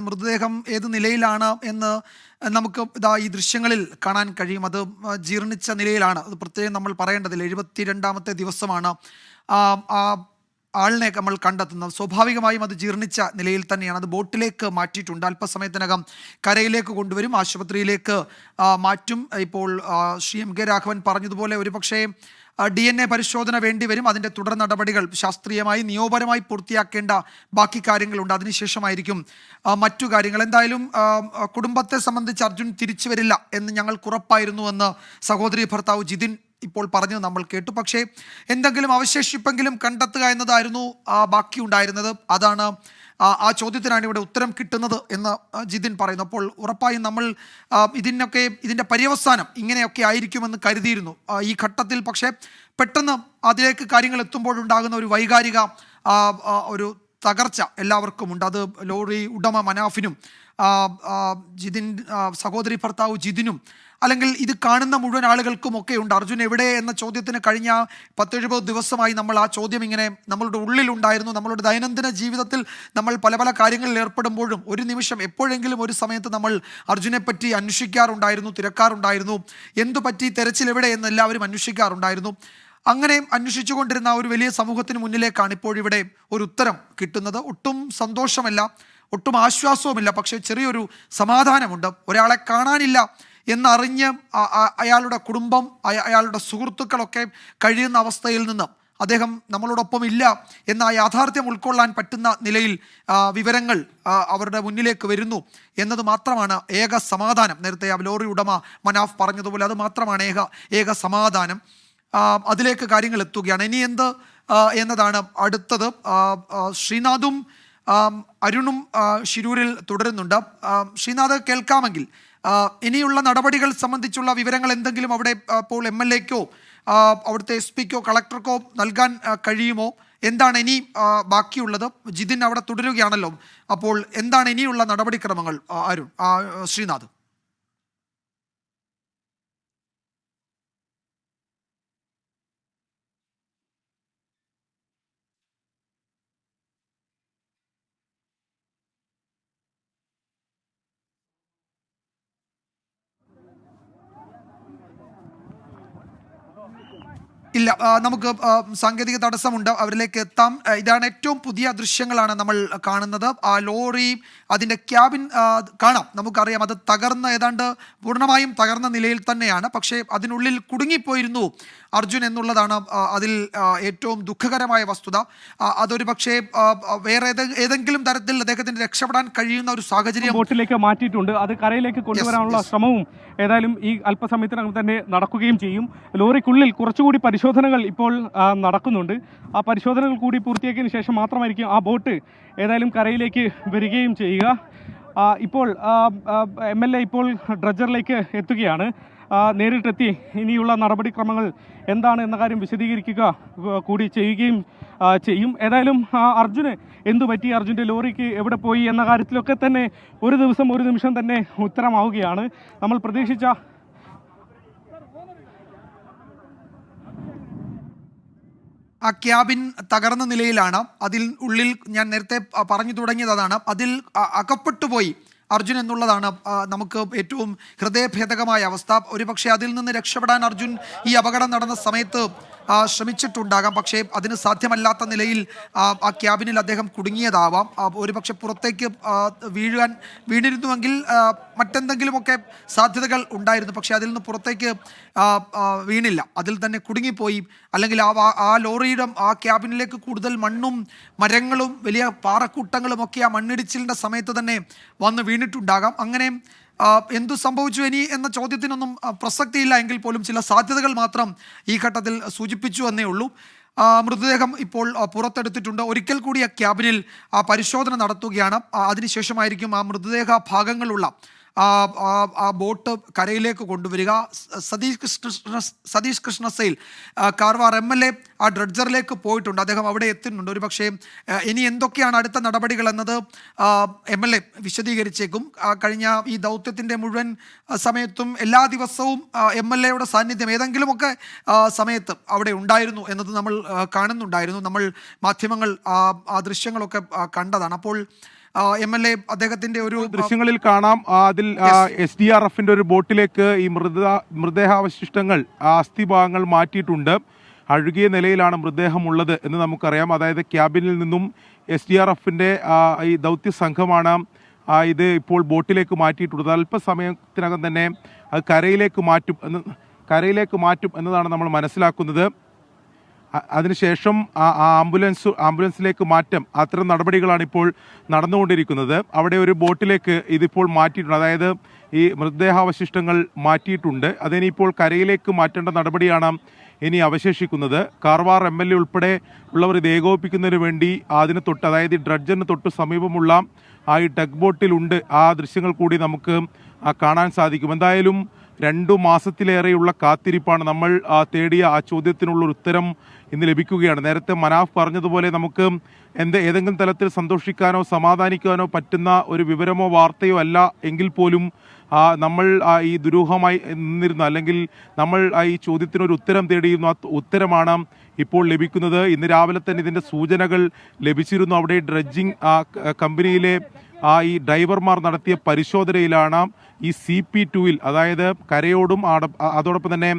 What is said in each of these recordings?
മൃതദേഹം ഏത് നിലയിലാണ് എന്ന് നമുക്ക് ഇതാ ഈ ദൃശ്യങ്ങളിൽ കാണാൻ കഴിയും. അത് ജീർണിച്ച നിലയിലാണ്. അത് പ്രത്യേകം നമ്മൾ പറയേണ്ടതില്ല. എഴുപത്തി രണ്ടാമത്തെ ദിവസമാണ് ആ ആളിനെ നമ്മൾ കണ്ടെത്തുന്നത്. സ്വാഭാവികമായും അത് ജീർണിച്ച നിലയിൽ തന്നെയാണ്. അത് ബോട്ടിലേക്ക് മാറ്റിയിട്ടുണ്ട്. അല്പസമയത്തിനകം കരയിലേക്ക് കൊണ്ടുവരും. ആശുപത്രിയിലേക്ക് മാറ്റും. ഇപ്പോൾ ശ്രീ എം കെ രാഘവൻ പറഞ്ഞതുപോലെ ഒരുപക്ഷേ ഡി എൻ എ പരിശോധന വേണ്ടിവരും അതിന്റെ തുടർ നടപടികൾ ശാസ്ത്രീയമായി നിയോപരമായി പൂർത്തിയാക്കേണ്ട ബാക്കി കാര്യങ്ങളുണ്ട്. അതിനുശേഷമായിരിക്കും മറ്റു കാര്യങ്ങൾ. എന്തായാലും കുടുംബത്തെ സംബന്ധിച്ച് അർജുൻ തിരിച്ചു വരില്ല എന്ന് ഞങ്ങൾക്ക് ഉറപ്പായിരുന്നുവെന്ന് സഹോദരി ഭർത്താവ് ജിതിൻ ഇപ്പോൾ പറഞ്ഞു നമ്മൾ കേട്ടു. പക്ഷേ എന്തെങ്കിലും അവശേഷിപ്പെങ്കിലും കണ്ടെത്തുക എന്നതായിരുന്നു ആ, ബാക്കി ഉണ്ടായിരുന്നത് അതാണ് ആ, ചോദ്യത്തിനാണ് ഇവിടെ ഉത്തരം കിട്ടുന്നത് എന്ന് ജിതിൻ പറയുന്നു. അപ്പോൾ ഉറപ്പായും നമ്മൾ ഇതിനൊക്കെ ഇതിന്റെ പര്യവസാനം ഇങ്ങനെയൊക്കെ ആയിരിക്കുമെന്ന് കരുതിയിരുന്നു ഈ ഘട്ടത്തിൽ. പക്ഷേ പെട്ടെന്ന് അതിലേക്ക് കാര്യങ്ങൾ എത്തുമ്പോഴുണ്ടാകുന്ന ഒരു വൈകാരിക ഒരു തകർച്ച എല്ലാവർക്കും ഉണ്ട്. അത് ലോറി ഉടമ മനാഫിനും ജിതിൻ സഹോദരി ഭർത്താവ് ജിതിനും അല്ലെങ്കിൽ ഇത് കാണുന്ന മുഴുവൻ ആളുകൾക്കും ഒക്കെ ഉണ്ട്. അർജുൻ എവിടെ എന്ന ചോദ്യത്തിന് കഴിഞ്ഞ പത്തെഴുപത് ദിവസമായി നമ്മൾ ആ ചോദ്യം ഇങ്ങനെ നമ്മളുടെ ഉള്ളിലുണ്ടായിരുന്നു. നമ്മളുടെ ദൈനംദിന ജീവിതത്തിൽ നമ്മൾ പല പല കാര്യങ്ങളിൽ ഏർപ്പെടുമ്പോഴും ഒരു നിമിഷം എപ്പോഴെങ്കിലും ഒരു സമയത്ത് നമ്മൾ അർജുനെ പറ്റി അന്വേഷിക്കാറുണ്ടായിരുന്നു തിരക്കാറുണ്ടായിരുന്നു. എന്തു പറ്റി തെരച്ചിൽ എവിടെ എന്ന് എല്ലാവരും അന്വേഷിക്കാറുണ്ടായിരുന്നു. അങ്ങനെ അന്വേഷിച്ചുകൊണ്ടിരുന്ന ഒരു വലിയ സമൂഹത്തിന് മുന്നിലേക്കാണ് ഇപ്പോഴിവിടെ ഒരു ഉത്തരം കിട്ടുന്നത്. ഒട്ടും സന്തോഷമല്ല ഒട്ടും ആശ്വാസവുമില്ല. പക്ഷേ ചെറിയൊരു സമാധാനമുണ്ട്. ഒരാളെ കാണാനില്ല. എന്നറിഞ്ഞ് അയാളുടെ കുടുംബം അയാളുടെ സുഹൃത്തുക്കളൊക്കെ കഴിയുന്ന അവസ്ഥയിൽ നിന്ന് അദ്ദേഹം നമ്മളോടൊപ്പം ഇല്ല എന്ന യാഥാർത്ഥ്യം ഉൾക്കൊള്ളാൻ പറ്റുന്ന നിലയിൽ വിവരങ്ങൾ അവരുടെ മുന്നിലേക്ക് വരുന്നു എന്നത് മാത്രമാണ് ഏക സമാധാനം. നേരത്തെ ആ ലോറി ഉടമ മനാഫ് പറഞ്ഞതുപോലെ അത് മാത്രമാണ് ഏക ഏക സമാധാനം. അതിലേക്ക് കാര്യങ്ങൾ എത്തുകയാണ്. ഇനി എന്ത് എന്നതാണ് അടുത്തത്. ശ്രീനാഥും അരുണും ഷിരൂരിൽ തുടരുന്നുണ്ട്. ശ്രീനാഥ് കേൾക്കാമെങ്കിൽ ഇനിയുള്ള നടപടികൾ സംബന്ധിച്ചുള്ള വിവരങ്ങൾ എന്തെങ്കിലും അവിടെ ഇപ്പോൾ എം എൽ എക്കോ അവിടുത്തെ എസ് പിക്കോ കളക്ടർക്കോ നൽകാൻ കഴിയുമോ? എന്താണ് ഇനി ബാക്കിയുള്ളത്? ജിതിൻ അവിടെ തുടരുകയാണല്ലോ. അപ്പോൾ എന്താണ് ഇനിയുള്ള നടപടിക്രമങ്ങൾ? അരുൺ ശ്രീനാഥ്. ഇല്ല നമുക്ക് സാങ്കേതിക തടസ്സമുണ്ട്. അവരിലേക്ക് എത്താം. ഇതാണ് ഏറ്റവും പുതിയ ദൃശ്യങ്ങളാണ് നമ്മൾ കാണുന്നത്. ആ ലോറി അതിന്റെ ക്യാബിൻ കാണാം. നമുക്കറിയാം അത് തകർന്ന ഏതാണ്ട് പൂർണമായും തകർന്ന നിലയിൽ തന്നെയാണ്. പക്ഷേ അതിനുള്ളിൽ കുടുങ്ങിപ്പോയിരുന്നു അർജുൻ എന്നുള്ളതാണ് അതിൽ ഏറ്റവും ദുഃഖകരമായ വസ്തുത. അതൊരു പക്ഷേ വേറെ ഏതെങ്കിലും തരത്തിൽ അദ്ദേഹത്തിന് രക്ഷപ്പെടാൻ കഴിയുന്ന ഒരു സാഹചര്യം. ബോട്ടിലേക്ക് മാറ്റിയിട്ടുണ്ട്. അത് കരയിലേക്ക് കൊണ്ടുവരാനുള്ള ശ്രമവും ഏതായാലും ഈ അല്പസമയത്തിനകം തന്നെ നടക്കുകയും ചെയ്യും. ലോറിക്കുള്ളിൽ കുറച്ചുകൂടി പരിശോധനകൾ ഇപ്പോൾ നടക്കുന്നുണ്ട്. ആ പരിശോധനകൾ കൂടി പൂർത്തിയാക്കിയതിന് ശേഷം മാത്രമായിരിക്കും ആ ബോട്ട് ഏതായാലും കരയിലേക്ക് വരികയും ചെയ്യുക. ഇപ്പോൾ എം എൽ എ ഇപ്പോൾ ഡ്രജറിലേക്ക് എത്തുകയാണ്. നേരിട്ടെത്തി. ഇനിയുള്ള നടപടിക്രമങ്ങൾ എന്താണ് എന്ന കാര്യം വിശദീകരിക്കുക കൂടി ചെയ്യുകയും ചെയ്യും. ഏതായാലും അർജുന് എന്തു പറ്റി? അർജുന്റെ ലോറിക്ക് എവിടെ പോയി? എന്ന കാര്യത്തിലൊക്കെ തന്നെ ഒരു ദിവസം ഒരു നിമിഷം തന്നെ ഉത്തരമാവുകയാണ്. നമ്മൾ പ്രതീക്ഷിച്ച ആ ക്യാബിൻ തകർന്ന നിലയിലാണ്. അതിൽ ഉള്ളിൽ ഞാൻ നേരത്തെ പറഞ്ഞു തുടങ്ങിയത് അതാണ്. അതിൽ അകപ്പെട്ടു പോയി അർജുൻ എന്നുള്ളതാണ് നമുക്ക് ഏറ്റവും ഹൃദയഭേദകമായ അവസ്ഥ. ഒരുപക്ഷെ അതിൽ നിന്ന് രക്ഷപ്പെടാൻ അർജുൻ ഈ അപകടം നടന്ന സമയത്ത് ശ്രമിച്ചിട്ടുണ്ടാകാം. പക്ഷേ അതിന് സാധ്യമല്ലാത്ത നിലയിൽ ആ, ക്യാബിനിൽ അദ്ദേഹം കുടുങ്ങിയതാവാം. ഒരുപക്ഷെ പുറത്തേക്ക് വീഴാൻ വീണിരുന്നുവെങ്കിൽ മറ്റെന്തെങ്കിലുമൊക്കെ സാധ്യതകൾ ഉണ്ടായിരുന്നു. പക്ഷേ അതിൽ നിന്ന് പുറത്തേക്ക് വീണില്ല. അതിൽ തന്നെ കുടുങ്ങിപ്പോയി. അല്ലെങ്കിൽ ആ ആ ലോറിയുടെ ആ ക്യാബിനിലേക്ക് കൂടുതൽ മണ്ണും മരങ്ങളും വലിയ പാറക്കൂട്ടങ്ങളും ഒക്കെ ആ മണ്ണിടിച്ചിലിന്റെ സമയത്ത് തന്നെ വന്ന് വീണിട്ടുണ്ടാകാം. അങ്ങനെ എന്തു സംഭവിച്ചു ഇനി എന്ന ചോദ്യത്തിനൊന്നും പ്രസക്തിയില്ല എങ്കിൽ പോലും ചില സാധ്യതകൾ മാത്രം ഈ ഘട്ടത്തിൽ സൂചിപ്പിച്ചു എന്നേ ഉള്ളൂ. മൃതദേഹം ഇപ്പോൾ പുറത്തെടുത്തിട്ടുണ്ട്. ഒരിക്കൽ കൂടി ആ ക്യാബിനിൽ ആ, പരിശോധന നടത്തുകയാണ്. അതിനുശേഷമായിരിക്കും ആ മൃതദേഹ ഭാഗങ്ങളുള്ള ആ, ബോട്ട് കരയിലേക്ക് കൊണ്ടുവരിക. സതീഷ് കൃഷ്ണ സതീഷ് കൃഷ്ണ സെയിൽ ആ, കാർവാർ എം എൽ എ ആ ഡ്രഡ്ജറിലേക്ക് പോയിട്ടുണ്ട്. അദ്ദേഹം അവിടെ എത്തുന്നുണ്ട്. ഒരു പക്ഷേ ഇനി എന്തൊക്കെയാണ് അടുത്ത നടപടികൾ എന്നത് എം എൽ എ വിശദീകരിച്ചേക്കും. കഴിഞ്ഞ ഈ ദൗത്യത്തിന്റെ മുഴുവൻ സമയത്തും എല്ലാ ദിവസവും എം എൽ എയുടെ സാന്നിധ്യം ഏതെങ്കിലുമൊക്കെ സമയത്ത് അവിടെ ഉണ്ടായിരുന്നു എന്നത് നമ്മൾ കാണുന്നുണ്ടായിരുന്നു. നമ്മൾ മാധ്യമങ്ങൾ ആ ദൃശ്യങ്ങളൊക്കെ കണ്ടതാണ്. അപ്പോൾ എം എൽ എ അദ്ദേഹത്തിന്റെ ഒരു ദൃശ്യങ്ങളിൽ കാണാം. അതിൽ എസ് ഡി ആർ എഫിന്റെ ഒരു ബോട്ടിലേക്ക് ഈ മൃത മൃതദേഹാവശിഷ്ടങ്ങൾ ആ, അസ്ഥിഭാഗങ്ങൾ മാറ്റിയിട്ടുണ്ട്. അഴുകിയ നിലയിലാണ് മൃതദേഹം ഉള്ളത് എന്ന് നമുക്കറിയാം. അതായത് ക്യാബിനിൽ നിന്നും എസ് ഡി ആർ എഫിന്റെ ഈ ദൗത്യ സംഘമാണ് ഇത് ഇപ്പോൾ ബോട്ടിലേക്ക് മാറ്റിയിട്ടുള്ളത്. അല്പസമയത്തിനകം തന്നെ അത് കരയിലേക്ക് മാറ്റും എന്ന് കരയിലേക്ക് മാറ്റും എന്നതാണ് നമ്മൾ മനസ്സിലാക്കുന്നത്. അതിനുശേഷം ആ ആംബുലൻസ് ആംബുലൻസിലേക്ക് മാറ്റം. അത്തരം നടപടികളാണ് ഇപ്പോൾ നടന്നുകൊണ്ടിരിക്കുന്നത്. അവിടെ ഒരു ബോട്ടിലേക്ക് ഇതിപ്പോൾ മാറ്റിയിട്ടുണ്ട്. അതായത് ഈ മൃതദേഹാവശിഷ്ടങ്ങൾ മാറ്റിയിട്ടുണ്ട്. അതിനിപ്പോൾ കരയിലേക്ക് മാറ്റേണ്ട നടപടിയാണ് ഇനി അവശേഷിക്കുന്നത്. കാർവാർ എം എൽ എ ഉൾപ്പെടെ ഉള്ളവർ ഇത് ഏകോപിപ്പിക്കുന്നതിന് വേണ്ടി അതിന് തൊട്ട് അതായത് ഈ ഡ്രഡ്ജറിന് തൊട്ട് സമീപമുള്ള ആ ഈ ടഗ് ബോട്ടിലുണ്ട് ആ ദൃശ്യങ്ങൾ കൂടി നമുക്ക് കാണാൻ സാധിക്കും. എന്തായാലും രണ്ടു മാസത്തിലേറെയുള്ള കാത്തിരിപ്പാണ് നമ്മൾ തേടിയ ആ ചോദ്യത്തിനുള്ള ഉത്തരം ഇന്ന് ലഭിക്കുകയാണ്. നേരത്തെ മനാഫ് പറഞ്ഞതുപോലെ നമുക്ക് എന്ത് ഏതെങ്കിലും തലത്തിൽ സന്തോഷിക്കാനോ സമാധാനിക്കാനോ പറ്റുന്ന ഒരു വിവരമോ വാർത്തയോ അല്ല എങ്കിൽ പോലും നമ്മൾ ആ, ഈ ദുരൂഹമായി നിന്നിരുന്നു. അല്ലെങ്കിൽ നമ്മൾ ഈ ചോദ്യത്തിനൊരു ഉത്തരം തേടിയിരുന്നു. ആ ഉത്തരമാണ് ഇപ്പോൾ ലഭിക്കുന്നത്. ഇന്ന് രാവിലെ തന്നെ ഇതിന്റെ സൂചനകൾ ലഭിച്ചിരുന്നു. അവിടെ ഡ്രഡ്ജിങ് കമ്പനിയിലെ ആ ഈ ഡ്രൈവർമാർ നടത്തിയ പരിശോധനയിലാണ് ഈ സി പി ടുവിൽ അതായത് കരയോടും അതോടൊപ്പം തന്നെ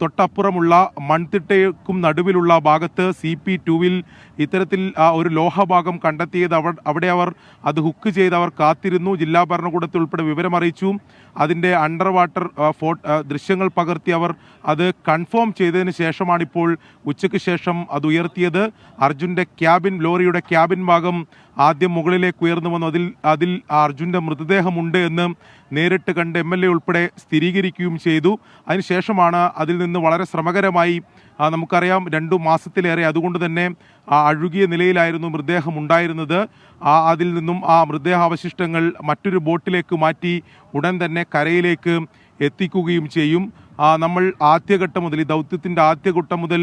തൊട്ടപ്പുറമുള്ള മൺതിട്ടയ്ക്കും നടുവിലുള്ള ഭാഗത്ത് സി പി ടുവിൽ ഇത്തരത്തിൽ ഒരു ലോഹഭാഗം കണ്ടെത്തിയത് അവർ അവിടെ അവർ അത് ഹുക്ക് ചെയ്ത് അവർ കാത്തിരുന്നു. ജില്ലാ ഭരണകൂടത്തിൽ ഉൾപ്പെടെ വിവരമറിയിച്ചു അതിന്റെ അണ്ടർ വാട്ടർ ഫോ ദൃശ്യങ്ങൾ പകർത്തി അവർ അത് കൺഫേം ചെയ്തതിന് ശേഷമാണ് ഇപ്പോൾ ഉച്ചയ്ക്ക് ശേഷം അത് ഉയർത്തിയത്. അർജുന്റെ ക്യാബിൻ ലോറിയുടെ ക്യാബിൻ ഭാഗം ആദ്യം മുകളിലേക്ക് ഉയർന്നു വന്നു. അതിൽ അതിൽ അർജുന്റെ മൃതദേഹമുണ്ട് എന്ന് നേരിട്ട് കണ്ട് എം എൽ എ ഉൾപ്പെടെ സ്ഥിരീകരിക്കുകയും ചെയ്തു. അതിനുശേഷമാണ് അതിൽ നിന്ന് വളരെ ശ്രമകരമായി നമുക്കറിയാം രണ്ടു മാസത്തിലേറെ അതുകൊണ്ട് തന്നെ അഴുകിയ നിലയിലായിരുന്നു മൃതദേഹം ഉണ്ടായിരുന്നത് ആ അതിൽ നിന്നും ആ മൃതദേഹാവശിഷ്ടങ്ങൾ മറ്റൊരു ബോട്ടിലേക്ക് മാറ്റി ഉടൻ തന്നെ കരയിലേക്ക് എത്തിക്കുകയും ചെയ്യും. നമ്മൾ ആദ്യഘട്ടം മുതൽ ഈ ദൗത്യത്തിന്റെ ആദ്യഘട്ടം മുതൽ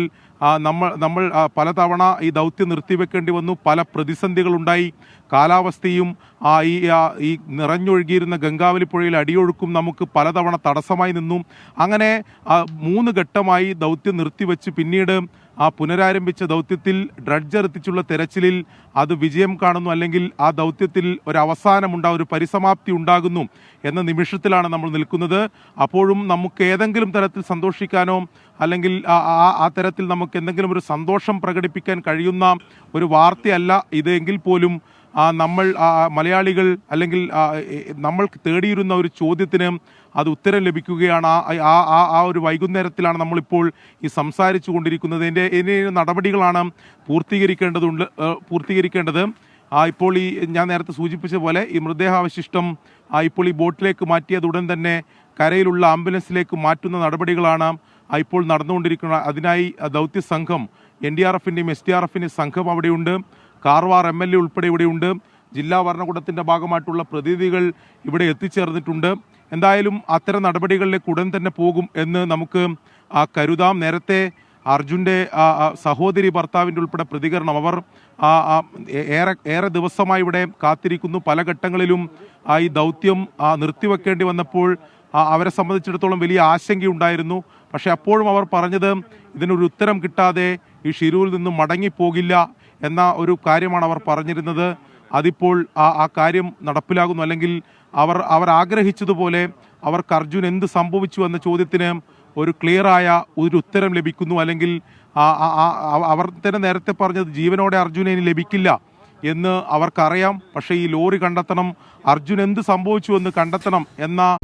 നമ്മൾ നമ്മൾ പലതവണ ഈ ദൗത്യം നിർത്തിവെക്കേണ്ടി വന്നു. പല പ്രതിസന്ധികളുണ്ടായി. കാലാവസ്ഥയും ഈ ഈ നിറഞ്ഞൊഴുകിയിരുന്ന ഗംഗാവലി പുഴയിൽ അടിയൊഴുക്കും നമുക്ക് പലതവണ തടസ്സമായി നിന്നു. അങ്ങനെ മൂന്ന് ഘട്ടമായി ദൗത്യം നിർത്തിവെച്ച് പിന്നീട് ആ പുനരാരംഭിച്ച ദൗത്യത്തിൽ ഡ്രഡ്ജർ എത്തിച്ചുള്ള തെരച്ചിലിൽ അത് വിജയം കാണുന്നു. അല്ലെങ്കിൽ ആ ദൗത്യത്തിൽ ഒരു അവസാനമുണ്ടാകും ഒരു പരിസമാപ്തി ഉണ്ടാകുന്നു എന്ന നിമിഷത്തിലാണ് നമ്മൾ നിൽക്കുന്നത്. അപ്പോഴും നമുക്ക് ഏതെങ്കിലും തരത്തിൽ സന്തോഷിക്കാനോ അല്ലെങ്കിൽ ആ- തരത്തിൽ നമുക്ക് എന്തെങ്കിലും ഒരു സന്തോഷം പ്രകടിപ്പിക്കാൻ കഴിയുന്ന ഒരു വാർത്തയല്ല ഇത് എങ്കിൽ പോലും നമ്മൾ മലയാളികൾ അല്ലെങ്കിൽ നമ്മൾ തേടിയിരുന്ന ഒരു ചോദ്യത്തിന് അത് ഉത്തരം ലഭിക്കുകയാണ്. ആ ആ- ആ ഒരു വൈകുന്നേരത്തിലാണ് നമ്മളിപ്പോൾ ഈ സംസാരിച്ചു കൊണ്ടിരിക്കുന്നത്. ഇതിന്റെ ഇനി നടപടികളാണ് പൂർത്തീകരിക്കേണ്ടതുണ്ട് പൂർത്തീകരിക്കേണ്ടത്. ഇപ്പോൾ ഈ ഞാൻ നേരത്തെ സൂചിപ്പിച്ച പോലെ ഈ മൃതദേഹാവശിഷ്ടം ഇപ്പോൾ ഈ ബോട്ടിലേക്ക് മാറ്റിയത് ഉടൻ തന്നെ കരയിലുള്ള ആംബുലൻസിലേക്ക് മാറ്റുന്ന നടപടികളാണ് ഇപ്പോൾ നടന്നുകൊണ്ടിരിക്കുന്നത് അതിനായി ദൗത്യ സംഘം എൻ ഡി ആർ എഫിന്റെയും എസ് ഡി ആർ എഫിന്റെയും സംഘം അവിടെയുണ്ട്. കാർവാർ എം എൽ എ ഉൾപ്പെടെ ഇവിടെയുണ്ട്. ജില്ലാ ഭരണകൂടത്തിന്റെ ഭാഗമായിട്ടുള്ള പ്രതിനിധികൾ ഇവിടെ എത്തിച്ചേർന്നിട്ടുണ്ട്. എന്തായാലും അത്തരം നടപടികളിലേക്ക് ഉടൻ തന്നെ പോകും എന്ന് നമുക്ക് കരുതാം. നേരത്തെ അർജുന്റെ സഹോദരി ഭർത്താവിന്റെ ഉൾപ്പെടെ പ്രതികരണം അവർ ഏറെ ഏറെ ദിവസമായി ഇവിടെ കാത്തിരിക്കുന്നു. പല ഘട്ടങ്ങളിലും ഈ ദൗത്യം നിർത്തിവെക്കേണ്ടി വന്നപ്പോൾ അവരെ സംബന്ധിച്ചിടത്തോളം വലിയ ആശങ്കയുണ്ടായിരുന്നു. പക്ഷേ അപ്പോഴും അവർ പറഞ്ഞത് ഇതിനൊരു ഉത്തരം കിട്ടാതെ ഈ ഷിരൂരിൽ നിന്നും മടങ്ങിപ്പോകില്ല എന്ന ഒരു കാര്യമാണ് അവർ പറഞ്ഞിരുന്നത്. അതിപ്പോൾ ആ ആ കാര്യം നടപ്പിലാകുന്നു. അല്ലെങ്കിൽ അവർ അവർ ആഗ്രഹിച്ചതുപോലെ അവർക്ക് അർജുൻ എന്ത് സംഭവിച്ചു എന്ന ചോദ്യത്തിന് ഒരു ക്ലിയറായ ഒരു ഉത്തരം ലഭിക്കുന്നു. അല്ലെങ്കിൽ അവർ തന്നെ നേരത്തെ പറഞ്ഞത് ജീവനോടെ അർജുനെ ഇനി ലഭിക്കില്ല എന്ന് അവർക്കറിയാം. പക്ഷേ ഈ ലോറി കണ്ടെത്തണം അർജുൻ എന്ത് സംഭവിച്ചു എന്ന് കണ്ടെത്തണം എന്ന